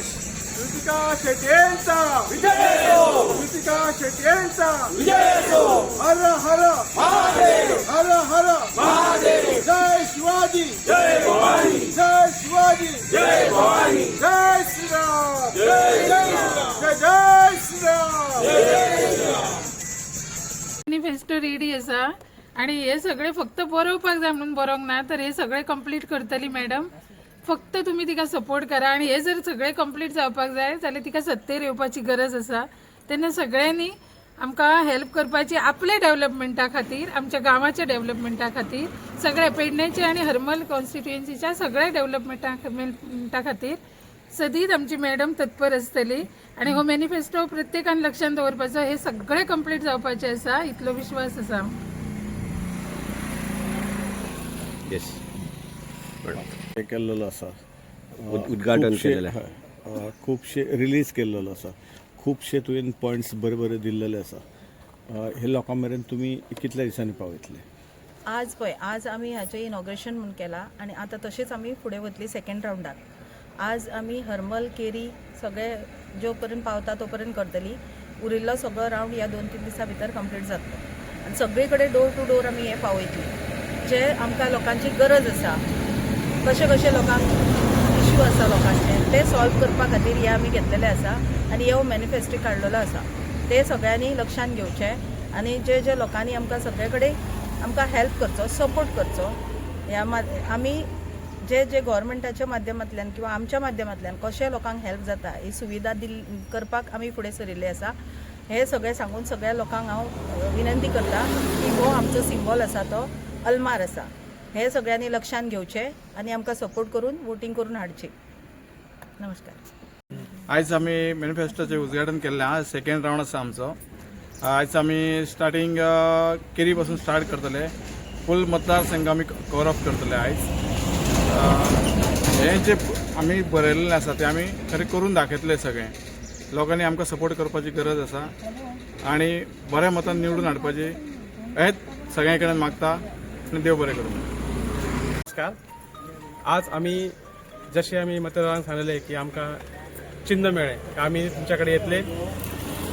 कृतिका शेट्यांचा विजय कृतिका शेट्यांचा विजय हर हर हर हर जय शिवाजी. जय भवानी जय शिवाजी जय भवानी जय श्रीराम. जय जय जय श्रीराम मॅनिफेस्टो रेडी आसा आणि हे सगळे फक्त बरोवपाक जाय म्हणून बरोवंक ना तर हे सगळे कंप्लीट करतली मॅडम फक्त तुम्ही तिका सपोर्ट करा आणि हे जर सगळे कंप्लीट जावपाक जाय जाल्यार तिका सत्तेर येवपाची गरज आसा. तेन्ना सगळ्यांनी आमकां हेल्प करपाची आपल्या डेव्हलपमेंटा खातीर आमच्या गांवाच्या डेव्हलपमेंटा खातीर सगळ्या पेडण्याचे आणि हरमल कॉन्स्टिट्युएन्सीच्या सगळ्या डेव्हलपमेंटा खातीर सदीत आमची मॅडम तत्पर आसतली आणि हो मॅनिफेस्टो प्रत्येकान लक्षात दवरपाचो हे सगळे कंप्लीट जावपाचे आसा. इतलो विश्वास आसा. हे केल्लेलो आसा उद- उद्घाटन खुबशे- केलेलें. हय. अ, खुबशे रिलीज केल्लेलो आसा खुबशे तुवें पॉयंट्स बरे बरे दिल्लेले आसा अ, हे लोकां मेरेन तुमी कितल्या दिसांनी पावयतले आज पळय आज आमी हाचें इनॉग्रेशन म्हूण केलां आनी आतां तशेंच आमी फुडें वतली सेकंड रावंडाक आज आमी हरमल केरी सगळे जो पर्यंत पावता तो पर्यंत करतली. उरिल्लो सगळो रावंड ह्या दोन तीन दिसां भितर कंप्लीट जातलो आनी सगळे कडेन डोर टू डोर आमी हें पावयतली जे आमकां लोकांची गरज आसा कशे कशे लोकांक इश्यू आसा लोकांचे ते सॉल्व करपा खातीर हे आमी घेतलेले आसा आनी हो मॅनिफेस्टो काडलेलो आसा. ते सगळ्यांनी लक्षात घेवचे आनी जे जे लोकांनी आमकां सगळे कडेन आमकां हेल्प करचो सपोर्ट करचो ह्या आमी जे जे गोवोरमेंटाच्या माध्यमांतल्यान किंवा आमच्या माध्यमांतल्यान कशें लोकांक हेल्प जाता ही सुविधा दिल करपाक आमी फुडें सरिल्ले आसा हे सगळें सांगून सगळ्या लोकांक हांव विनंती करता की हो आमचो सिंबॉल आसा तो अल्मार आसा. हे सगळ्यांनी लक्षात घेवचे आनी आमकां सपोर्ट करून वोटींग करून हाडचे. नमस्कार. आयज आमी मॅनिफेस्टोचें उद्घाटन केल्लें आहा. सेकंड रावंड आसा आमचो. आयज आमी स्टार्टींग केरी पासून स्टार्ट करतले. फूल मतदारसंघ आमी कवर अप करतले आयज हें जे आमी बरयल्लें आसा तें आमी खरें करून दाखयतले सगळें. लोकांनी आमकां सपोर्ट करपाची गरज आसा आनी बऱ्या मतान निवडून हाडपाची. हेंच सगळ्यां कडेन मागता. आनी देव बरें करूं नमस्कार. आज आम्ही जसे आम्ही मतदारांक सांगलेले की आमकां चिन्ह मेळ्ळें आमी तुमच्या कडेन येतले.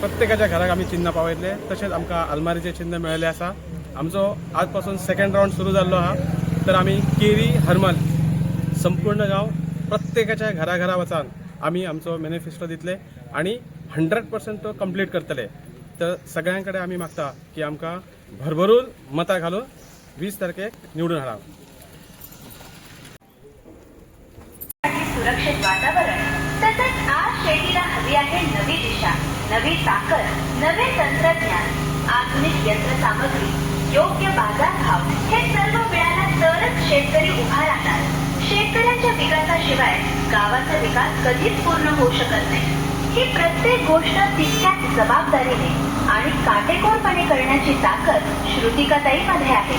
प्रत्येकाच्या घराक आमी चिन्ह पावयतले. तशेंच आमकां आलमारीचे चिन्ह मेळिल्ले आसा आमचो आज पासून सेकंड रावंड सुरू जाल्लो आहा तर आमी केरी हरमल संपूर्ण गांव प्रत्येकाच्या घरा घरा वचान आमी आमचो मॅनिफेस्टो दितले आनी हंड्रेड पर्संट तो कंप्लीट करतले. तर सगळ्यां कडेन आमी मागता की आमकां भरभरून मतां घालून वीस तारखेक निवडून हाडा सुरक्षित वातावरण. तसंच आज शेतीला हवी आहे नवी दिशा नवी ताकद नवे तंत्रज्ञान आधुनिक यंत्रसामग्री योग्य बाजारभाव हे सर्व मिळाला तरच शेतकरी उभा राहणार. शेतकऱ्यांच्या विकासाशिवाय गावाचा विकास कधीच पूर्ण होऊ शकत नाही. ही प्रत्येक गोष्ट तितक्याच जबाबदारीने आणि काटेकोरपणे करण्याची ताकद श्रुतिकाताईमध्ये आहे.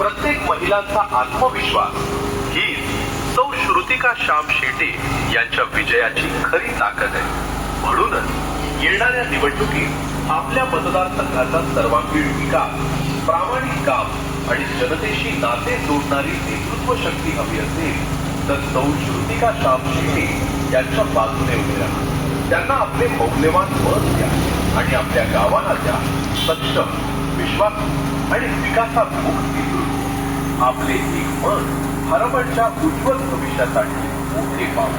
प्रत्येक महिलांचा आत्मविश्वास. ही सौ श्रुतिका श्याम शेटे यांच्या विजयाची खरी ताकद आहे. म्हणूनच येणाऱ्या निवडणुकीत आपल्या मतदारसंघाचा सर्वांगीण विकास प्रामाणिक काम आणि जनतेशी नाते जोडणारी नेतृत्व शक्ती हवी असेल तर सौ श्रुतिका श्याम शेटे यांच्या बाजूने उभे राहा. त्यांना आपले मौल्यवान मत द्या आणि आपल्या गावाला द्या. सक्षम. विश्वास आणि विकासात्मक नेतृत्व आपले एक मन हरमणच्या उज्ज्वल भविष्यासाठी मोठे पाव